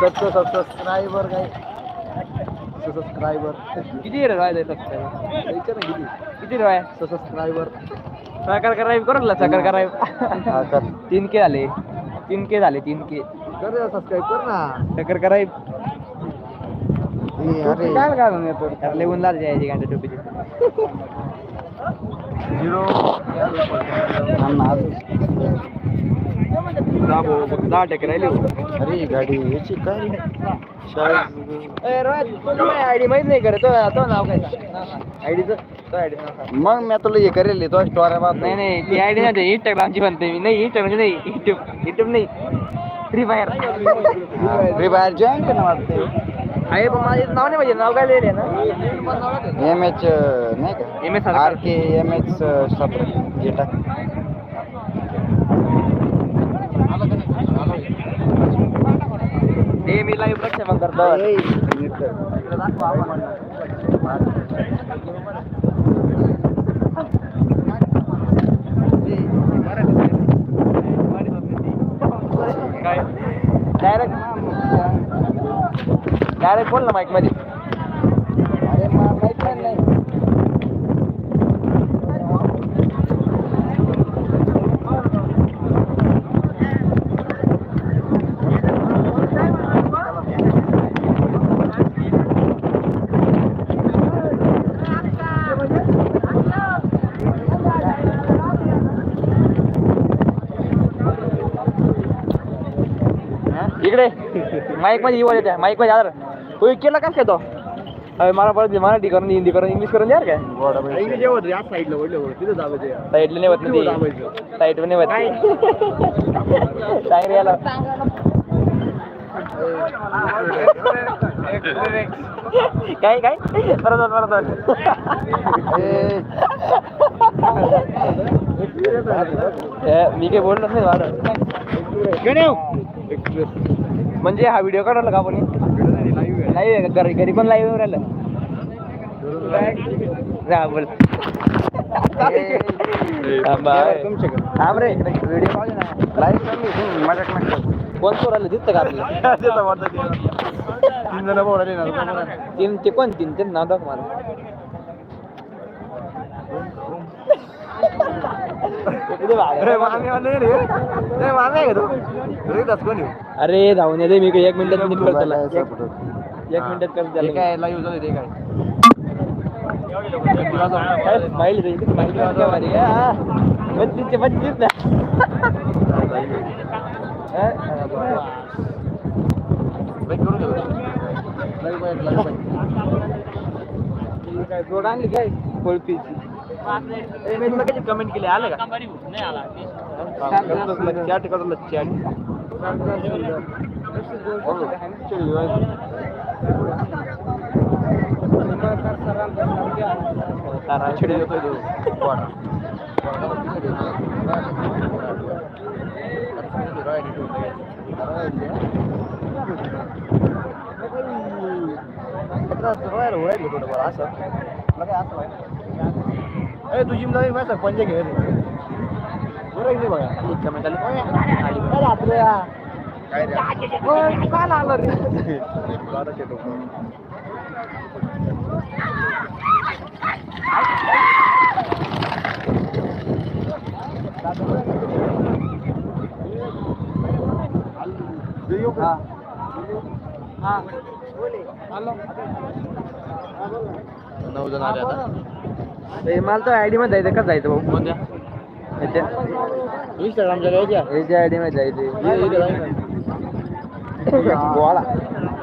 सत्तर सबस्क्रायबर काय सबस्क्रायबर किती राहिले सबस्क्राईबर विचार ना किती किती राय सबस्क्रायबर साखर करायला करू ना साखर करायला तीन के झाले तीन के झाले तीन के कर सबस्क्राईब कर ना साखर कराय अरे काय काय म्हणतो लाल जायची टोपीची झिरो दहा भाऊ फक्त दहा टक्के राहिले? अरे गाडी याची काय? आयडी माहीत नाही करत तो नाव काय? आयडीचं तो आयडी मग मी तुला हे करेल तो स्टोऱ्या बात नाही नाही ती आयडी नाही इंस्टाग्रामची म्हणते मी. नाही इंस्टाग्रामची नाही युट्यूब युट्यूब नाही. Free Fire Free Fire join कर ना वाटते? आहे पण माझं नाव नाही पाहिजे नाव काय लिहिले ना? एम एच नाही का? M S R K M H सतरा हे टाक. हे मी लाईव्ह प्रक्षेपण करतो. डायरेक्ट डायरेक्ट बोल ना माईकमध्ये अरे मा- माहीत पण नाही इकडे. माईकमध्ये येऊ येते. माईकमध्ये आधार तू केलं काय काय तो? अरे मला परत मराठी करून हिंदी करून इंग्लिश करून यार काय? गोडा बाई. साईडला नाही होत ना साईड नाही होत. चांगली याला काय काय? परत परत मी काही बोललो नाही वाढ म्हणजे हा व्हिडिओ काढला का आपण? लाईव्ह घरी घरी पण लाईव्ह राहिलं हा बोल. थांब. रे. व्हिडिओ पाहिजे ना. लाईव्ह मजाक. कोण कोण राहिलं दिसतं का आपल्याला? तीन जण ना, राहिले? तीन ते कोण? तीन ते नाव दाख मला. अरे धावून येते मी एक मिनिटात नीट करतो त्याला. असं एक मिनिटात करतो त्याला काय live झालं ते काय? स्माईल रे ना आहे. काय जोड आणली काय? कोळपीची. ए, मी तुला कधी कमेंट केली आलं का चॅट करतो चॅट तारा छिडी तो गोडा. असं ए तुझी नवीन लावली सरपंच पंजे घे रे बरं नाही बघा? कमेंट आली काय रे काल आलं रे बारा शेट हा हा आलो नऊ जण आले आता. ए, मला तर आयडी मध्ये जायचं कसं जायचं भाऊ? कोणत्या? याच्या इंस्टाग्रामच्या याच्या आयडी मध्ये जायचं. गोळा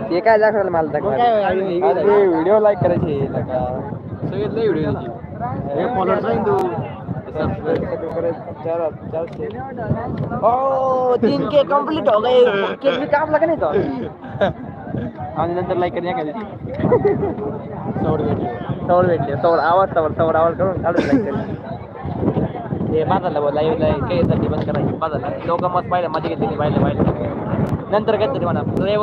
ते काय दाखवलं मला दाखवायला व्हिडिओ लाईक करायचे सगळ्यात लई व्हिडिओ हे तू. ओ तीन के कंप्लीट हो गए. काम लगा नहीं तो आणि नंतर लाईक करणे काय सवड भेटली भेटले सवड आवाज सवड सवड आवाज करून काढून लाईक ते हे बाजारला बोल लाईव्ह लाईव्ह काही बंद करायची बाजारला. लोक मत पाहिलं माझे घेतली पाहिलं पाहिलं नंतर काय तरी म्हणा रविवारी